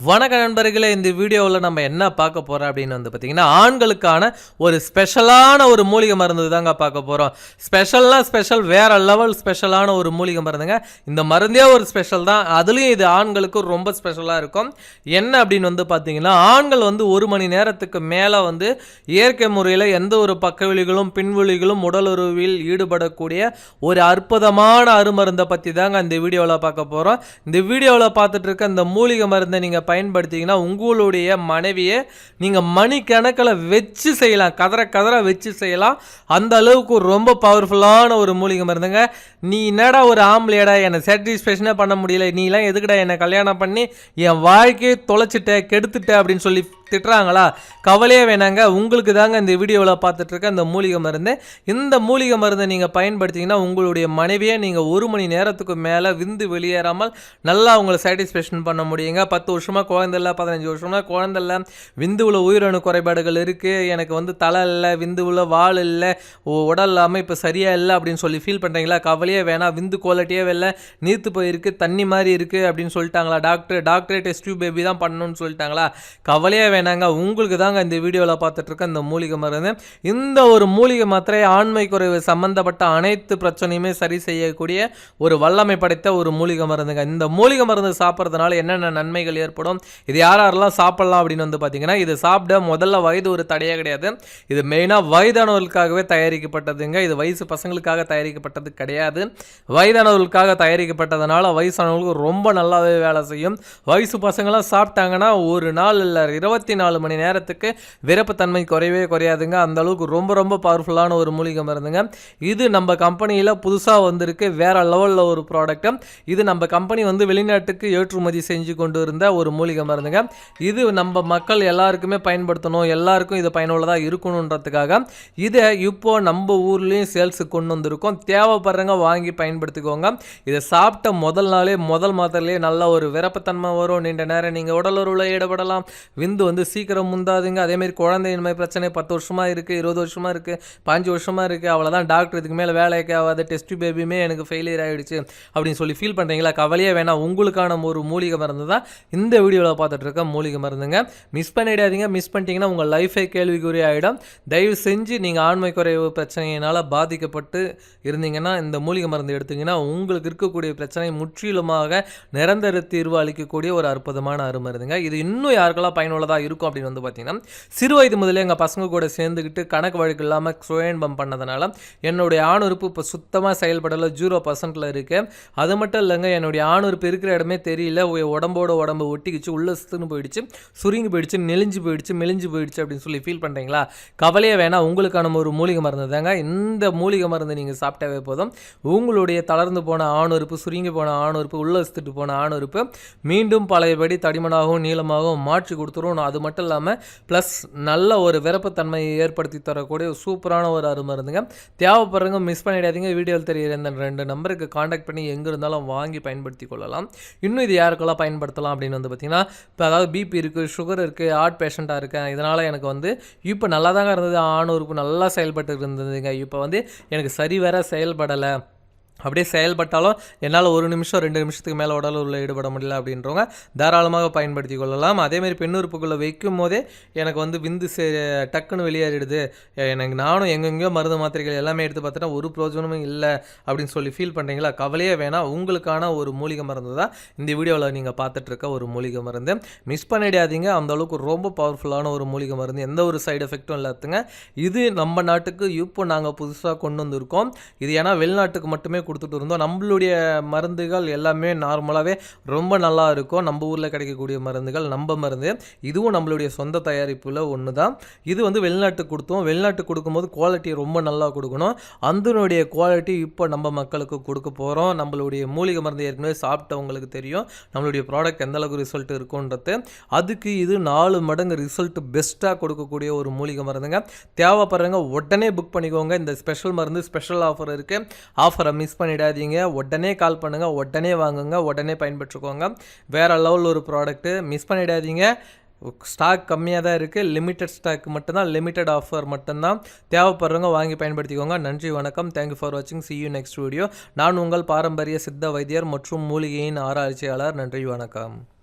வணக்க நண்பர்களே இந்த வீடியோவில் நம்ம என்ன பார்க்க போகிறோம் அப்படின்னு வந்து பார்த்தீங்கன்னா ஆண்களுக்கான ஒரு ஸ்பெஷலான ஒரு மூலிகை மருந்து தாங்க பார்க்க போகிறோம் ஸ்பெஷல்னால் ஸ்பெஷல் வேறு லெவல் ஸ்பெஷலான ஒரு மூலிகை மருந்துங்க. இந்த மருந்தே ஒரு ஸ்பெஷல் தான். அதுலேயும் இது ஆண்களுக்கு ரொம்ப ஸ்பெஷலாக இருக்கும். என்ன அப்படின்னு வந்து பார்த்தீங்கன்னா ஆண்கள் வந்து ஒரு மணி நேரத்துக்கு மேலே வந்து இயற்கை முறையில் எந்த ஒரு பக்கவிழிகளும் பின்விழிகளும் உடலுறவில் ஈடுபடக்கூடிய ஒரு அற்புதமான அருமருந்தை பற்றி தாங்க இந்த வீடியோவில் பார்க்க போகிறோம் இந்த வீடியோவில் பார்த்துட்டு இருக்க இந்த மூலிகை மருந்தை நீங்கள் பயன்படுத்திங்கன்னா உங்களுடைய மனைவியை நீங்கள் மணிக்கணக்கில் வச்சு செய்யலாம். கதற கதற வச்சு செய்யலாம். அந்த அளவுக்கு ரொம்ப பவர்ஃபுல்லான ஒரு மூலிகை மருந்துங்க. நீ என்னடா ஒரு ஆம்பளையடா? என்னை சாட்டிஸ்ஃபேக்ஷனே பண்ண முடியல. நீலாம் எதுக்குடா என்னை கல்யாணம் பண்ணி? என் வாழ்க்கையை தொலைச்சிட்ட கெடுத்துட்ட அப்படின்னு சொல்லி திட்டுறாங்களா? கவலையே வேணாங்க. உங்களுக்கு தாங்க இந்த வீடியோவில் பார்த்துட்ருக்க இந்த மூலிகை மருந்து. இந்த மூலிகை மருந்தை நீங்கள் பயன்படுத்திங்கன்னா உங்களுடைய மனைவியை நீங்கள் ஒரு மணி நேரத்துக்கு மேலே விந்து வெளியேறாமல் நல்லா உங்களை சாட்டிஸ்ஃபேக்ஷன் பண்ண முடியுங்க. பத்து வருஷமாக குழந்தை இல்லை பதினஞ்சு வருஷமாக குழந்தை இல்லை விந்துவில் உயிரணு குறைபாடுகள் இருக்குது எனக்கு வந்து தலை இல்லை விந்துவில் வால் இல்லை உ- உடல் அமைப்பு சரியாக இல்லை அப்படின்னு சொல்லி ஃபீல் பண்ணுறீங்களா கவலையே வேணாம் விந்து குவாலிட்டியே இல்லை நீர்த்து போயிருக்கு தண்ணி மாதிரி இருக்குது அப்படின்னு சொல்லிட்டாங்களா? டாக்டர் டாக்டரே டெஸ்ட் டியூப் பேபி தான் பண்ணணும்னு சொல்லிட்டாங்களா? கவலையே வேணாங்க. உங்களுக்கு தாங்க இந்த வீடியோவில் பார்த்துட்ருக்க இந்த மூலிகை மருந்து. இந்த ஒரு மூலிகை மாத்திரை ஆண்மை குறைவு சம்மந்தப்பட்ட அனைத்து பிரச்சனையுமே சரி செய்யக்கூடிய ஒரு வல்லமை படைத்த ஒரு மூலிகை மருந்துங்க. இந்த மூலிகை மருந்து சாப்பிட்றதுனால என்னென்ன நன்மைகள் ஏற்படும்? இது யார் யாரெல்லாம் சாப்பிடலாம் அப்படின்னு வந்து பார்த்தீங்கன்னா இது சாப்பிட முதல்ல வயது ஒரு தடையே கிடையாது. இது மெயினாக வயதானவர்களுக்காகவே தயாரிக்கப்பட்டதுங்க. இது வயசு பசங்களுக்காக தயாரிக்கப்பட்டது கிடையாது. வயதானவர்களுக்காக தயாரிக்கப்பட்டதுனால வயசானவங்களுக்கு ரொம்ப நல்லாவே வேலை செய்யும். வயசு பசங்களாம் சாப்பிட்டாங்கன்னா ஒரு நாள் இல்லை இருபத்தி நாலு மணி நேரத்துக்கு விருப்பத்தன்மை குறையவே குறையாதுங்க. அந்த அளவுக்கு ரொம்ப ரொம்ப பவர்ஃபுல்லான ஒரு மூலிகை மருந்துங்க. இது நம்ம கம்பெனியில் புதுசாக வந்திருக்கு. வேற லெவலில் ஒரு ப்ராடக்ட் இது நம்ம கம்பெனி வந்து வெளிநாட்டுக்கு ஏற்றுமதி செஞ்சு கொண்டு இருந்த ஒரு மூலிகை மருந்துங்க. இது நம்ம மக்கள் எல்லாருக்குமே பயன்படுத்தணும் எல்லாருக்கும் இது பயனுள்ளதாக இருக்கணுன்றதுக்காக இதை இப்போ நம்ம ஊர்லேயும் சேல்ஸுக்கு கொண்டு வந்திருக்கோம். தேவைப்படுறவங்க வாங்கி பயன்படுத்திக்கோங்க. இதை சாப்பிட்ட முதல் நாளே முதல் மாத்திரையிலே நல்ல ஒரு விரப்பத்தன்மை வரும். நீண்ட நேரம் நீங்கள் உடலுறவில் ஈடுபடலாம். விந்து வந்து சீக்கிரம் முந்தாதுங்க. அதேமாரி குழந்தையின்மை பிரச்சனை பத்து வருஷமாக இருக்குது இருபது வருஷமாக இருக்குது பாஞ்சு வருஷமாக இருக்குது அவ்வளோதான் டாக்டர் இதுக்கு மேலே வேலைக்கு ஆகாத டெஸ்ட் பேபியுமே எனக்கு ஃபெயிலியர் ஆகிடுச்சு அப்படின்னு சொல்லி ஃபீல் பண்ணுறீங்களா கவலையே வேணாம். உங்களுக்கான ஒரு மூலிகை மருந்து தான் இந்த வீடியோவில் பார்த்துட்ருக்க மூலிகை மருந்துங்க. மிஸ் பண்ணிடாதீங்க. மிஸ் பண்ணிட்டீங்கன்னா உங்கள் லைஃபே கேள்விக்குறி ஆகிடும் தயவு செஞ்சு நீங்கள் ஆண்மை குறைவு பிரச்சனையினால் பாதிக்கப்பட்டு இருந்தீங்கன்னா இந்த மூலிகை மருந்து எடுத்திங்கன்னா உங்களுக்கு இருக்கக்கூடிய பிரச்சனை முற்றிலுமாக நிரந்தர தீர்வு அளிக்கக்கூடிய ஒரு அற்புதமான அருமருந்துங்க. இது இன்னும் யாருக்கெல்லாம் பயனுள்ளதாக இருக்கும் அப்படின்னு வந்து பார்த்தீங்கன்னா சிறு வயது முதலே எங்கள் பசங்க கூட சேர்ந்துக்கிட்டு கணக்கு வழக்கு இல்லாமல் சுயன்பம் பண்ணதுனால என்னுடைய ஆணுறுப்பு இப்போ சுத்தமாக செயல்படலை ஜீரோ பர்சன்ட்டில் இருக்குது அது மட்டும் இல்லைங்க என்னுடைய ஆணுறுப்பு இருக்கிற இடமே தெரியல. உடம்போட உடம்பு ஒட்டி ஒட்டிக்கிச்சு உள்ள சுத்துன்னு போயிடுச்சு சுருங்கி போயிடுச்சு நெளிஞ்சு போயிடுச்சு மெலிஞ்சு போயிடுச்சு அப்படின்னு சொல்லி ஃபீல் பண்ணுறீங்களா கவலையே வேணாம். உங்களுக்கான ஒரு மூலிகை மருந்து தாங்க. இந்த மூலிகை மருந்து நீங்கள் சாப்பிட்டாவே போதும். உங்களுடைய தளர்ந்து போன ஆணுறுப்பு சுருங்கி போன ஆணுறுப்பு உள்ள சுத்துட்டு போன ஆணுறுப்பு மீண்டும் பழையபடி தடிமனாகவும் நீளமாகவும் மாற்றி கொடுத்துரும். அது மட்டும் இல்லாமல் ப்ளஸ் நல்ல ஒரு விரப்பத்தன்மையை ஏற்படுத்தி தரக்கூடிய சூப்பரான ஒரு அருமருந்துங்க. தேவைப்படுறவங்க மிஸ் பண்ணிடாதீங்க. வீடியோவில் தெரியுற இந்த ரெண்டு நம்பருக்கு காண்டாக்ட் பண்ணி எங்கே இருந்தாலும் வாங்கி பயன்படுத்தி கொள்ளலாம். இன்னும் இது யாருக்கெல்லாம் பயன்படுத்தலாம் அப்படின்னு வந்து பார்த்தீங்கன்னா இப்போ அதாவது பிபி இருக்குது சுகர் இருக்குது ஹார்ட் பேஷண்ட்டாக இருக்கேன். இதனால் எனக்கு வந்து இப்போ நல்லா தாங்க இருந்தது. ஆண் உறுப்பு நல்லா செயல்பட்டு இருந்ததுங்க. இப்போ வந்து எனக்கு சரி வர செயல்படலை. அப்படியே செயல்பட்டாலும் என்னால் ஒரு நிமிஷம் ரெண்டு நிமிஷத்துக்கு மேலே உடல் உள்ள ஈடுபட முடியல அப்படின்றவங்க தாராளமாக பயன்படுத்தி கொள்ளலாம். அதேமாதிரி பெண்ணுறுப்புக்குள்ளே வைக்கும் போதே எனக்கு வந்து விந்து சே டக்குன்னு வெளியேறிடுது. எனக்கு நானும் எங்கெங்கேயோ மருந்து மாத்திரைகள் எல்லாமே எடுத்து பார்த்தோன்னா ஒரு பிரயோஜனமும் இல்லை அப்படின்னு சொல்லி ஃபீல் பண்ணுறீங்களா கவலையே வேணாம். உங்களுக்கான ஒரு மூலிகை மருந்து தான் இந்த வீடியோவில் நீங்கள் பார்த்துட்ருக்க ஒரு மூலிகை மருந்து. மிஸ் பண்ணிடாதீங்க. அந்த அளவுக்கு ரொம்ப பவர்ஃபுல்லான ஒரு மூலிகை மருந்து. எந்த ஒரு சைடு எஃபெக்ட்டும் இல்லாத்துங்க. இது நம்ம நாட்டுக்கு இப்போ நாங்கள் புதுசாக கொண்டு வந்திருக்கோம். இது ஏன்னா வெளிநாட்டுக்கு மட்டுமே கொடுத்துட்டு இருந்தோம் நம்மளுடைய மருந்துகள் எல்லாமே நார்மலாகவே ரொம்ப நல்லா இருக்கும். நம்ம ஊரில் கிடைக்கக்கூடிய மருந்துகள் நம்ம மருந்து. இதுவும் நம்மளுடைய சொந்த தயாரிப்பில் ஒன்று தான் இது வந்து வெளிநாட்டுக்கு கொடுத்தோம். வெளிநாட்டுக்கு கொடுக்கும்போது குவாலிட்டி ரொம்ப நல்லா கொடுக்கணும். அதனுடைய குவாலிட்டி இப்போ நம்ம மக்களுக்கு கொடுக்க போகிறோம் நம்மளுடைய மூலிகை மருந்து ஏற்கனவே சாப்பிட்டவங்களுக்கு தெரியும். நம்மளுடைய ப்ராடக்ட் எந்த அளவுக்கு ரிசல்ட் இருக்குன்றது. அதுக்கு இது நாலு மடங்கு ரிசல்ட் பெஸ்ட்டாக கொடுக்கக்கூடிய ஒரு மூலிகை மருந்துங்க. தேவைப்படுறவங்க உடனே புக் பண்ணிக்கோங்க. இந்த ஸ்பெஷல் மருந்து ஸ்பெஷல் ஆஃபர் இருக்குது ஆஃபரை மிஸ் பண்ணிடாதீங்க. உடனே கால் பண்ணுங்கள் உடனே வாங்குங்க. உடனே பயன்பெற்றுக்கோங்க. வேறு லெவல் ஒரு ப்ராடக்ட்டு மிஸ் பண்ணிடாதீங்க. ஸ்டாக் கம்மியாக தான் இருக்குது லிமிட்டட் ஸ்டாக் மட்டும்தான். லிமிட்டட் ஆஃபர் மட்டும்தான். தேவைப்படுறவங்க வாங்கி பயன்படுத்திக்கோங்க. நன்றி வணக்கம். தேங்க்யூ ஃபார் வாட்சிங் சி யூ நெக்ஸ்ட் வீடியோ நான் உங்கள் பாரம்பரிய சித்த வைத்தியர் மற்றும் மூலிகையின் ஆராய்ச்சியாளர். நன்றி வணக்கம்.